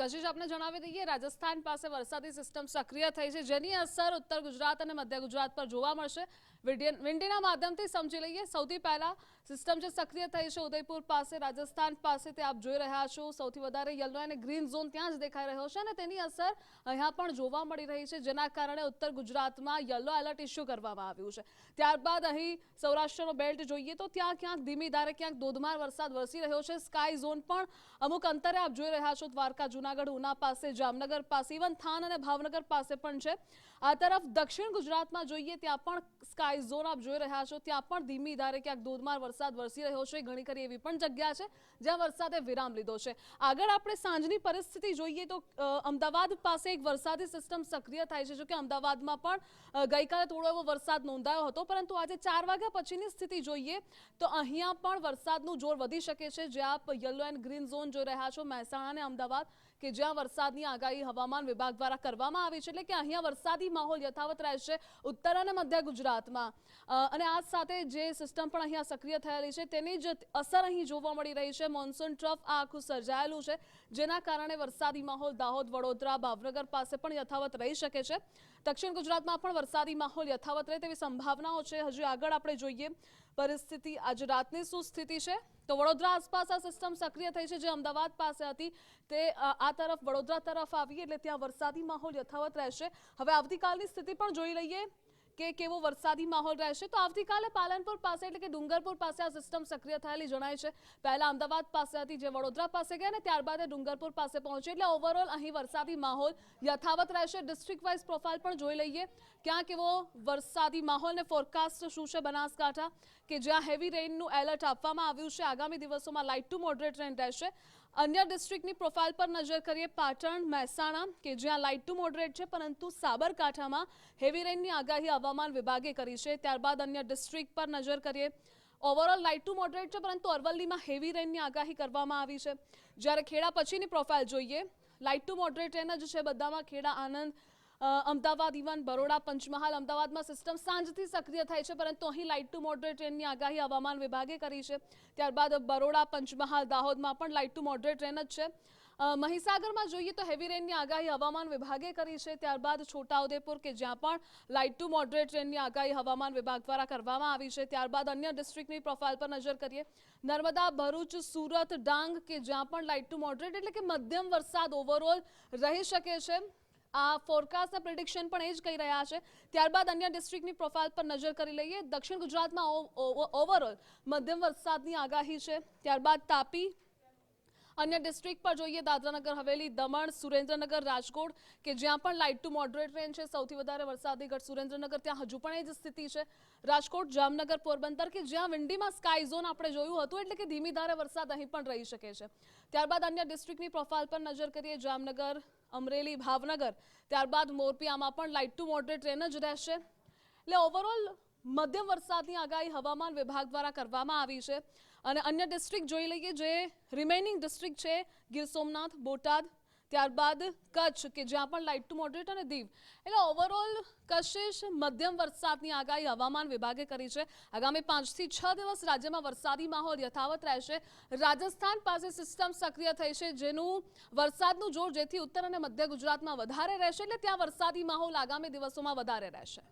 કશિશ આપને જણાવી દઈએ, રાજસ્થાન પાસે વરસાદી સિસ્ટમ સક્રિય થઈ છે, જેની અસર ઉત્તર ગુજરાત અને મધ્ય ગુજરાત પર જોવા મળશે. વિડિયન- માધ્યમથી સમજી લઈએ. સૌથી પહેલા સિસ્ટમ જે સક્રિય થઈ છે ઉદયપુર પાસે, રાજસ્થાન પાસે તે આપ જોઈ રહ્યા છો. સૌથી વધારે યલો અને ગ્રીન ઝોન ત્યાં જ દેખાઈ રહ્યો છે અને તેની અસર અહીંયા પણ જોવા મળી રહી છે, જેના કારણે ઉત્તર ગુજરાતમાં યલો એલર્ટ ઇસ્યુ કરવામાં આવ્યું છે. ત્યારબાદ અહીં સૌરાષ્ટ્રનો બેલ્ટ જોઈએ તો ત્યાં ક્યાંક ધીમી ધારે ક્યાંક ધોધમાર વરસાદ વરસી રહ્યો છે. સ્કાય ઝોન પણ અમુક અંતરે આપ જોઈ રહ્યા છો. દ્વારકા, જુનાગઢ, ઉના પાસે, જામનગર પાસે, ઇવન થાન અને ભાવનગર પાસે પણ છે. આ તરફ દક્ષિણ ગુજરાતમાં જોઈએ ત્યાં પણ સ્કાય ઝોન આપ જોઈ રહ્યા છો, ત્યાં પણ ધીમી ધારે ક્યાંક ધોધમાર વરસાદ વરસી રહ્યો છે. ઘણી ખરી એવી પણ જગ્યા છે, જ્યાં વરસાદે વિરામ લીધો છે. આગળ આપણે સાંજની પરિસ્થિતિ જોઈએ તો અમદાવાદ પાસે એક વરસાદી સિસ્ટમ સક્રિય થાય છે. જોકે અમદાવાદમાં પણ ગઈકાલે થોડો એવો વરસાદ નોંધાયો હતો, પરંતુ આજે ચાર વાગ્યા પછીની સ્થિતિ જોઈએ તો અહીંયા પણ વરસાદનું જોર વધી શકે છે. જ્યાં આપ યલો એન્ડ ગ્રીન ઝોન જોઈ રહ્યા છો મહેસાણા અને અમદાવાદ કે જ્યાં વરસાદની આગાહી હવામાન વિભાગ દ્વારા કરવામાં આવી છે, એટલે કે અહીંયા વરસાદી માહોલ યથાવત રહેશે ઉત્તર અને મધ્ય ગુજરાતમાં. અને આ સાથે જે સિસ્ટમ પણ અહીંયા સક્રિય થયેલી છે, તેની જ અસર અહીં જોવા મળી રહી છે. મોન્સૂન ટ્રફ આ આખું સર્જાયેલું છે, જેના કારણે વરસાદી માહોલ દાહોદ, વડોદરા, ભાવનગર પાસે પણ યથાવત રહી શકે છે. દક્ષિણ ગુજરાતમાં પણ વરસાદી માહોલ યથાવત રહે તેવી સંભાવનાઓ છે. હજુ આગળ આપણે જોઈએ પરિસ્થિતિ. આજે રાતની શું સ્થિતિ છે? તો વડોદરા આસપાસ આ સિસ્ટમ સક્રિય થઈ છે. જે અમદાવાદ પાસે હતી, તે આ તરફ, વડોદરા તરફ આવી, એટલે ત્યાં વરસાદી માહોલ યથાવત રહેશે. હવે આવતીકાલની સ્થિતિ પણ જોઈ લઈએ. કે કેવો વરસાદી માહોલ રહેશે? તો આવતીકાલે પાલનપુર પાસે એટલે કે ડુંગરપુર પાસે આ સિસ્ટમ સક્રિય થયેલી જણાય છે. પહેલા અમદાવાદ પાસે હતી જે વડોદરા પાસે ગયા અને ત્યારબાદ ડુંગરપુર પાસે પહોંચી. એટલે ઓવરઓલ અહીં વરસાદી માહોલ યથાવત રહેશે. ડિસ્ટ્રિક્ટ વાઇઝ પ્રોફાઇલ પણ જોઈ લઈએ. ક્યાં કેવો વરસાદી માહોલ ને ફોરકાસ્ટ શું છે બનાસકાંઠા? કે જ્યાં હેવી રેઇનનું એલર્ટ આપવામાં આવ્યું છે. આગામી દિવસોમાં લાઇટ ટુ મોડરેટ રેન રહેશે. અન્ય ડિસ્ટ્રિક્ટની પ્રોફાઇલ પર નજર કરીએ, પાટણ, મહેસાણા, કે જ્યાં લાઇટ ટુ મોડરેટ છે, પરંતુ સાબરકાંઠામાં હેવી રેનની આગાહી હવામાન વિભાગે કરી છે. ત્યારબાદ અન્ય ડિસ્ટ્રિક્ટ પર નજર કરીએ ઓવરઓલ લાઇટ ટુ મોડરેટ છે, પરંતુ અરવલ્લીમાં હેવી રેનની આગાહી કરવામાં આવી છે. જ્યારે ખેડા પછીની પ્રોફાઇલ જોઈએ લાઇટ ટુ મોડરેટ રેન જ છે, બધામાં ખેડા આનંદ અમદાવાદ ઇવન બરોડા પંચમહાલ અમદાવાદમાં સિસ્ટમ સાંજથી સક્રિય થાય છે, પરંતુ અહીં લાઇટ ટુ મોડરેટ ટ્રેનની આગાહી હવામાન વિભાગે કરી છે. ત્યારબાદ બરોડા પંચમહાલ દાહોદમાં પણ લાઇટ ટુ મોડરેટ ટ્રેન જ છે. મહીસાગરમાં જોઈએ તો હેવી રેનની આગાહી હવામાન વિભાગે કરી છે. ત્યારબાદ છોટાઉદેપુર કે જ્યાં પણ લાઇટ ટુ મોડરેટ ટ્રેનની આગાહી હવામાન વિભાગ દ્વારા કરવામાં આવી છે. ત્યારબાદ અન્ય ડિસ્ટ્રિક્ટની પ્રોફાઇલ પર નજર કરીએ. નર્મદા, ભરૂચ, સુરત, ડાંગ કે જ્યાં પણ લાઇટ ટુ મોડરેટ એટલે કે મધ્યમ વરસાદ ઓવરઓલ રહી શકે છે. આ ફોરકાસ્ટ પ્રિડિક્શન પણ એ જ કહી રહ્યા છે. ત્યારબાદ અન્ય ડિસ્ટ્રિક્ટની પ્રોફાઇલ પર નજર કરી લઈએ. દક્ષિણ ગુજરાતમાં ઓવરઓલ મધ્યમ વરસાદની આગાહી છે. ત્યારબાદ તાપી, અન્ય ડિસ્ટ્રિક્ટ પર જોઈએ દાદરાનગર, હવેલી, દમણ, સુરેન્દ્રનગર, રાજકોટ, કે જ્યાં પણ લાઇટ ટુ મોડરેટ રેન છે, સૌથી વધારે વરસાદી ઘટ સુરેન્દ્રનગર, ત્યાં હજુ પણ એ જ સ્થિતિ છે. રાજકોટ, જામનગર, પોરબંદર કે જ્યાં વિંડીમાં સ્કાય ઝોન આપણે જોયું હતું, એટલે કે ધીમી ધારે વરસાદ અહીં પણ રહી શકે છે. ત્યારબાદ અન્ય ડિસ્ટ્રિક્ટની પ્રોફાઇલ પર નજર કરીએ, જામનગર અમરેલી ભાવનગર. ત્યારબાદ મોરપિયામાં પણ લાઇટ ટુ મોડરેટ રેન જ રહેશે. એટલે ઓવરઓલ મધ્યમ વરસાદની આગાહી હવામાન વિભાગ દ્વારા કરવામાં આવી છે. અને અન્ય ડિસ્ટ્રિક્ટ જોઈ લઈએ જે રિમેનિંગ ડિસ્ટ્રિક્ટ છે, ગીર સોમનાથ, બોટાદ ત્યારબાદ કચ્છ, કે જ્યાં પણ લાઇટ ટુ મોડરેટ અને દીવ એટલે ઓવરઓલ કશિશ મધ્યમ વરસાદની આગાહી હવામાન વિભાગે કરી છે. આગામી પાંચથી છ દિવસ રાજ્યમાં વરસાદી માહોલ યથાવત રહેશે. રાજસ્થાન પાસે સિસ્ટમ સક્રિય થઈ છે, જેનું વરસાદનું જોર જેથી ઉત્તર અને મધ્ય ગુજરાતમાં વધારે રહેશે. એટલે ત્યાં વરસાદી માહોલ આગામી દિવસોમાં વધારે રહેશે.